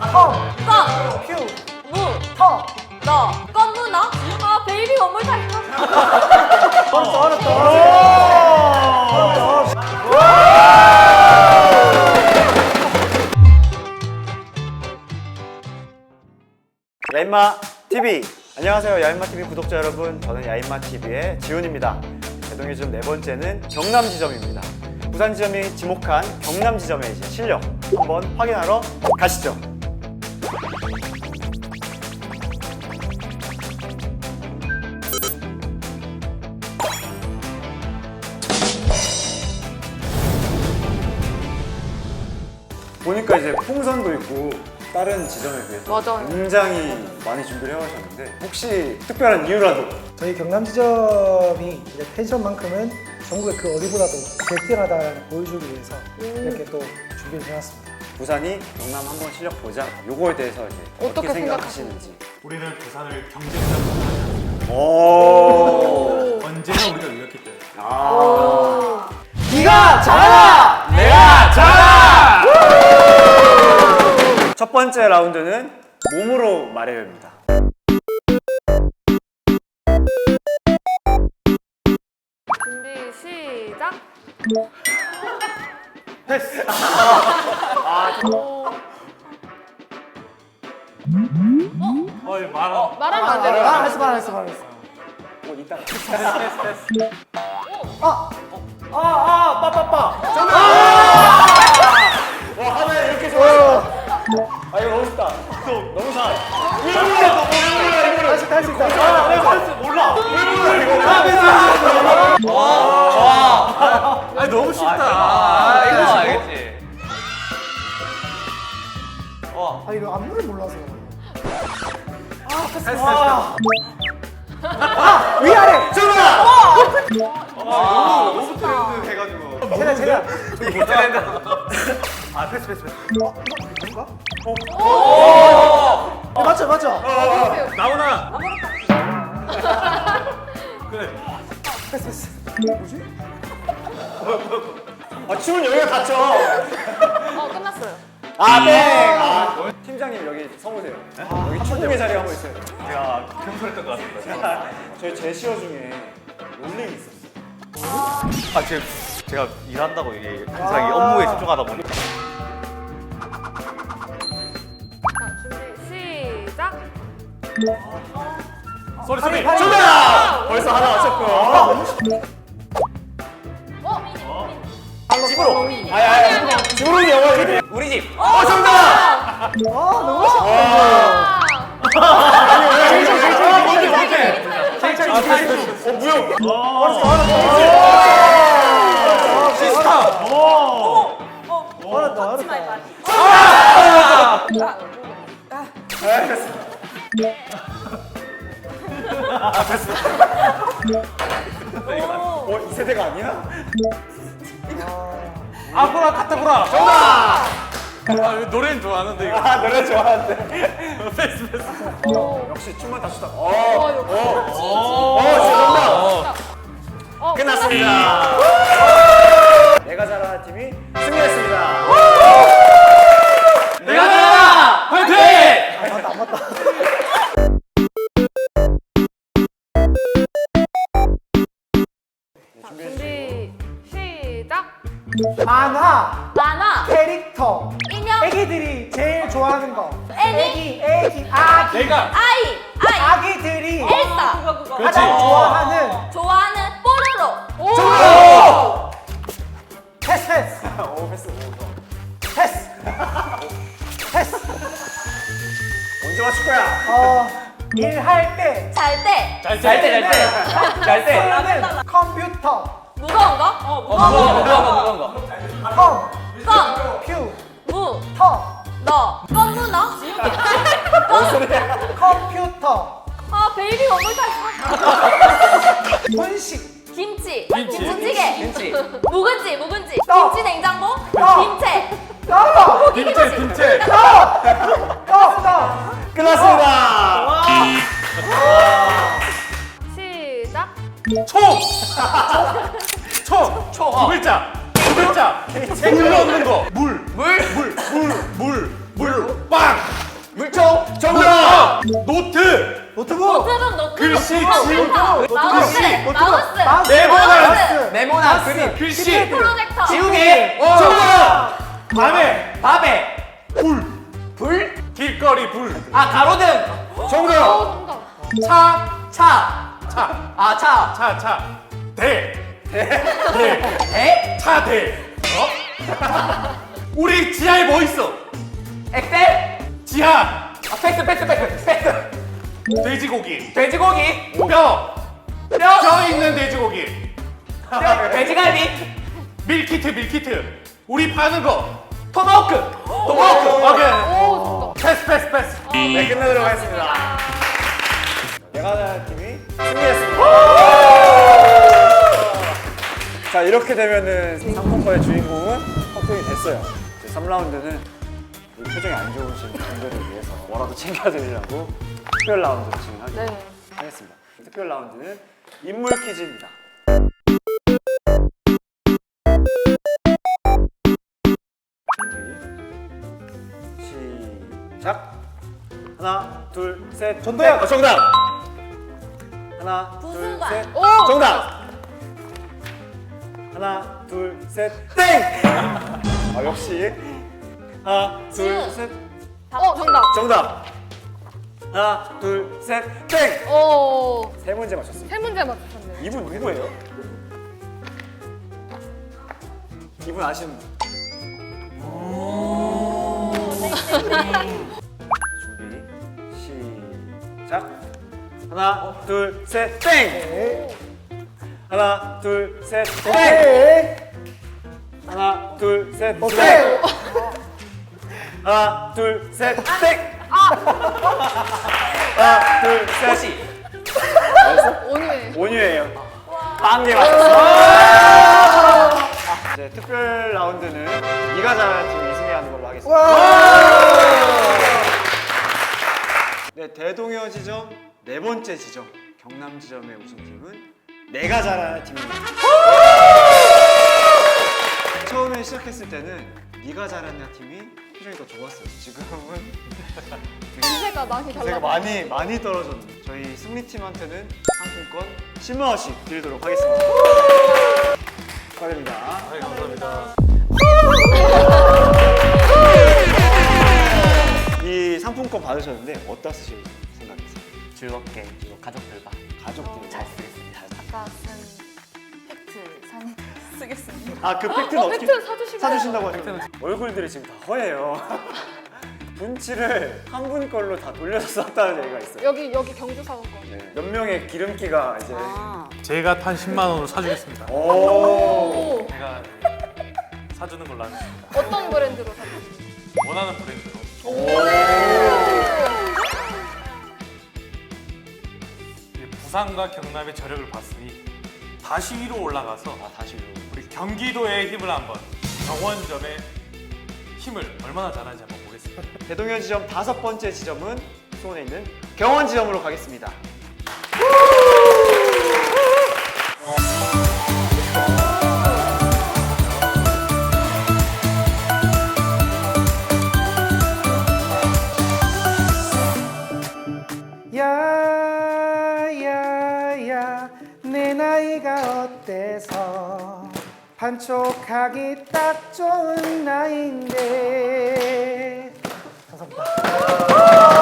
컴, 껌, 퓨, 무, 터. 너? 아, 베이비 원몰 타임. 어렵다. 어렵다. 야인마 TV 안녕하세요 야인마 TV 구독자 여러분 저는 야인마 TV의 지훈입니다 대동의 지점 네 번째는 경남 지점입니다 부산 지점이 지목한 경남 지점의 실력 한번 확인하러 가시죠 이제 풍선도 있고 다른 지점에 비해서 맞아요. 굉장히 많이 준비를 해오셨는데 혹시 특별한 이유라도 저희 경남 지점이 이제 펜션만큼은 전국의 그 어디보다도 뛰어나다는 보여주기 위해서 이렇게 또 준비를 해놨습니다. 부산이 경남 한번 실력 보자 요거에 대해서 이제 어떻게, 어떻게 생각하시는지 우리는 부산을 경쟁자로 생각하지 오 않습니다. 언제나 우리가 이겼기 때문에. 네가 잘하라! 내가 잘한다! 첫 번째 라운드는 몸으로 말해요입니다 준비, 시작. 패스. 어이 말아. 말하면 안 돼요. 아, 했어, 말했어, 말했어. 뭐 이따가 패스 패스. 아, 아 아 빠빠빠. 와 아, 이거 안무를 몰라서. 패스 패스. 위아래! 아, 너무 트렌드 해가지고. 제가, 제가. 못 트렌드. 아 패스 패스 패스. 뭔가? 네, 맞죠, 맞죠? 나오나. 그래. 패스, 패스. 뭐지? 아 춤은 여기가 닫혀 어, 끝났어요. 아 땡 축구의 자리 한번 있어요. 제가 경솔했던 것 같습니다. 저희 제시어 중에 롤링이 있었어요. 아 지금 제가 일한다고 이게 항상 이 업무에 집중하다 보니까. 자, 준비, 시작. 소리 소리. 정답! 벌써 하나 맞췄고. 어? 집으로. 아니 아니 집으로. 영어거든 우리 집. 어, 정답! 아, 너무 쉽다. 아, 아 어. 오. 어렵다, 어렵다. 어이 세대가 아니야? 아보라 카타보라. 정답. 아 노래는 좋아하는데 이거. 아 노래 좋아하는데 패스 패스. 역시 춤만 다 추다 어, 어, 역시. 어, 어, 진짜 정답 어, 끝났습니다 내가 잘하는 팀이 승리했습니다 내가 잘한다. 화이팅! 자, 준비, 시작. 만화, 만화, 캐릭터. 제일 좋아하는 거. 애기, 애기, 애기, 아기. 내가 아이, 아이, 아기들이 엘사. 가장 좋아하는 좋아하는 뽀로로. 오! 패스, 패스. 오 패스 오, 패스. 패스. 언제 맞출 거야? 어, 일할 때 잘 때. 잘 때, 잘 때. 잘 때. 쓰는 컴퓨터. 무거운 거? 어, 무거운 거. 무거운 거, 무거운 거. 컴, 껌, 퓨, 무, 터. 너. 너? 컴퓨터. 아, 베이비 타임. 분식. 김치. 김치. 김치찌개. 김치. 묵은지, 묵은지. 떡. 김치 냉장고. 떡. 김채. 떠! 고기 김치, 김치. 김치. 떠! 떠! 끝났습니다 시작. 총! 총! 총! 두 글자! 두 글자! 물 넣는 거! 노트! 노트북. 노트북 노트북. 글씨, 컴퓨터. 노트북, 마우스. 노트북, 마우스. 네모난 그림 글씨! 프로젝터. 지우개 어. 정답! 밤에 밥에 불! 불? 길거리 불! 아 가로등 정답! 어, 정답. 차 차. 차! 아 차. 차, 차! 대! 대! 대! 에? 차, 대! 어? 우리 지하에 뭐 있어? 엑셀? 지하! 아 패스 패스 패스 패스. 돼지고기! 돼지고기. 뼈! 뼈. 뼈 있는 돼지고기! 뼈. 돼지갈비. 밀키트, 밀키트! 우리 파는 거! 토마호크. 토마호크. 오케이! 오. 패스, 패스, 패스! 네, 끝내도록 하겠습니다. 내가 팀이 승리했습니다. 자, 이렇게 되면은 상품권의 주인공은 확정이 됐어요. 이제 3라운드는 표정이 안 좋으신 분들을 위해서 뭐라도 챙겨드리려고 특별 라운드를 진행하도록 네. 하겠습니다. 특별 라운드는 인물 퀴즈입니다. 준비, 시작. 하나, 둘, 셋. 전도연. 넷. 어, 정답. 하나, 둘, 부승관. 셋. 오, 정답. 하나, 둘, 셋. 땡. 아 역시. 하나, 둘. 셋. 어 정답. 정답. 하나, 둘, 셋. 땡. 오. 세 문제 맞췄습니다. 세 문제 맞추셨네요. 이분 누구예요? 이분 아시는 분? 준비 시작 하나 둘 셋 땡! 하나 둘 셋 땡! 오케이. 하나 둘셋 오케이. 땡! 하나 둘 셋 땡! 하나 둘 셋 호시. 오늘. 온유예요. 빵개 맞았어. 이제 특별 라운드는 네가 잘하는 팀 이 승리하는 걸로 하겠습니다. 와. 네, 대동여 지점 네 번째 지점 경남 지점의 우승팀은 내가 잘하는 팀입니다. 처음에 시작했을 때는 네가 잘하는 팀이 표정이 더 좋았어요. 지금은 기세가 많이 제가 달라. 많이 많이 떨어졌네요. 저희 승리팀한테는 상품권 10만 원씩 드리도록 하겠습니다. 축하드립니다. 네, 감사합니다. 이 상품권 받으셨는데 어디다 쓰실 생각이세요? 즐겁게 그리고 가족들과 가족들 잘 쓰겠습니다. 아까 쓴 쓰겠습니다. 아 그 팩트는 어, 어떻게 팩트 사주시고 사주신다고 하셨죠? 얼굴들이 지금 다 허해요. 분치를 한 분 걸로 다 돌려서 썼다는 얘기가 있어요. 여기 여기 경주 사원권. 네, 몇 명의 기름기가 이제 제가 탄 10만 원으로 사주겠습니다. 오. 오. 제가 사주는 걸로 하겠습니다. 어떤 브랜드로 사주셨어요? 원하는 브랜드로. 이 부산과 경남의 저력을 봤으니 다시 위로 올라가서 아 다시 경기도의 힘을 한번 정원점의 힘을 얼마나 잘하는지 한번 보겠습니다. 대동현 지점 다섯 번째 지점은 수원에 있는 경원 지점으로 가겠습니다. 반쪽하기 딱 좋은 나이인데 감사합니다.